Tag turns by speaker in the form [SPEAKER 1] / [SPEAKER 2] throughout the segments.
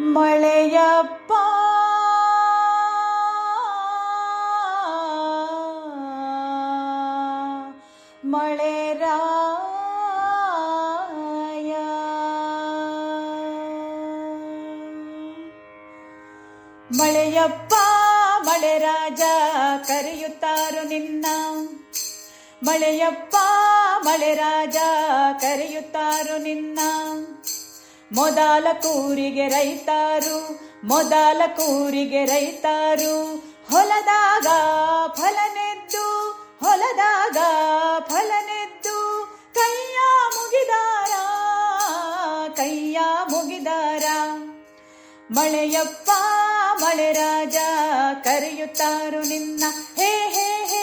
[SPEAKER 1] ಮಳೆಯಪ್ಪ. ಮಳೆರಾಯ ಮಳೆಯಪ್ಪ ಮಳೆ ರಾಜ ಕರೆಯುತ್ತಾರು ನಿನ್ನ. ಮಳೆಯಪ್ಪ ಮಳೆ ರಾಜ ಕರೆಯುತ್ತಾರು ನಿನ್ನ. ಮೊದಲ ಕೂರಿಗೆ ರೈತಾರು, ಮೊದಲ ಕೂರಿಗೆ ರೈತಾರು. ಹೊಲದಾಗ ಫಲನೆದ್ದು ಹೊಲದಾಗ ಫಲನೆದ್ದು ಕೈಯ ಮುಗಿದಾರ ಕೈಯ ಮುಗಿದಾರ. ಮಳೆಯಪ್ಪ, ಮಳೆ ರಾಜ, ಕರೆಯುತ್ತಾರು ನಿನ್ನ, ಹೇ ಹೇ ಹೇ.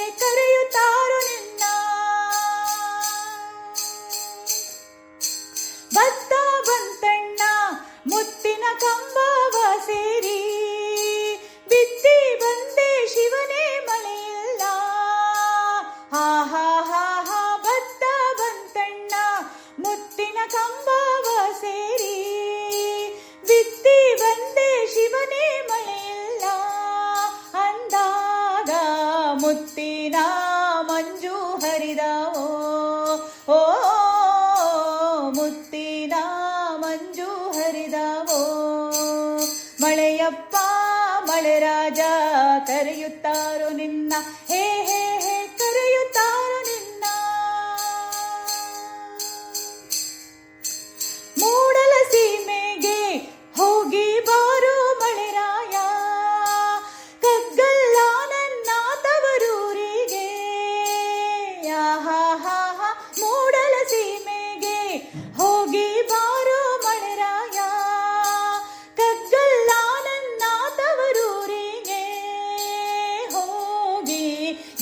[SPEAKER 1] ಮುತ್ತಿನ ಮಂಜು ಹರಿದಾವೋ? ಓ ಮುತ್ತಿನ ಮಂಜು ಹರಿದಾವೋ? ಮಳೆಯಪ್ಪ ಮಳೆರಾಜ ಕರೆಯುತ್ತಾರೋ ನಿನ್ನ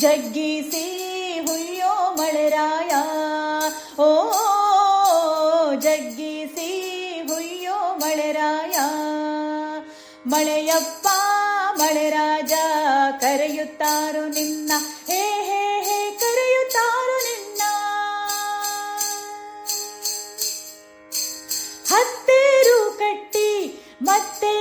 [SPEAKER 1] ಜಗ್ಗಿಸಿ ಹುಯ್ಯೋ ಮಳೆರಾಯ. ಓ, ಜಗ್ಗಿಸಿ ಹುಯ್ಯೋ ಮಳೆರಾಯ. ಮಳೆಯಪ್ಪ, ಮಳೆರಾಜ, ಕರೆಯುತ್ತಾರು ನಿನ್ನ. ಹೇ ಹೇ ಹೇ, ಕರೆಯುತ್ತಾರು ನಿನ್ನ. ಹತ್ತೇರು ಕಟ್ಟಿ ಮತ್ತೆ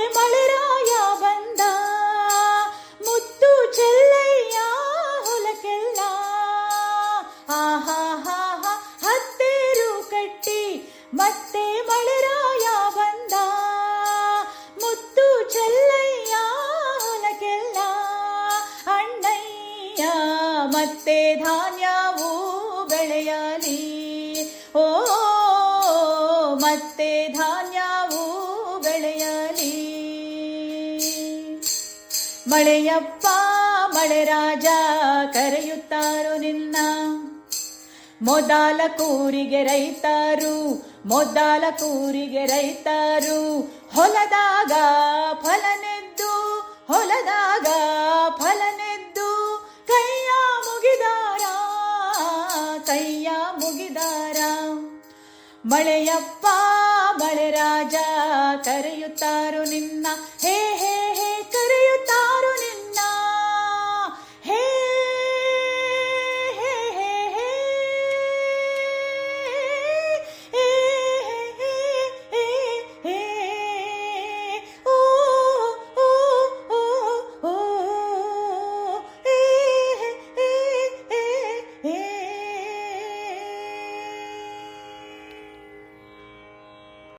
[SPEAKER 1] ಮತ್ತೆ ಧಾನ್ಯವು ಬೆಳೆಯಲಿ. ಓ, ಮತ್ತೆ ಧಾನ್ಯವು ಬೆಳೆಯಲಿ. ಮಳೆಯಪ್ಪ, ಮಳೆ ರಾಜ ಕರೆಯುತ್ತಾರೋ ನಿನ್ನ. ಮೊದಲ ಕೂರಿಗೆ ರೈತರು ಮೊದಲ ಕೂರಿಗೆ ರೈತರು, ಹೊಲದಾಗ ಕೈಯ ಮುಗಿದಾರ. ಮಳೆಯಪ್ಪ ಮಳೆರಾಜ ಕರೆಯುತ್ತಾರು ನಿನ್ನ ಹೇ ಹೇ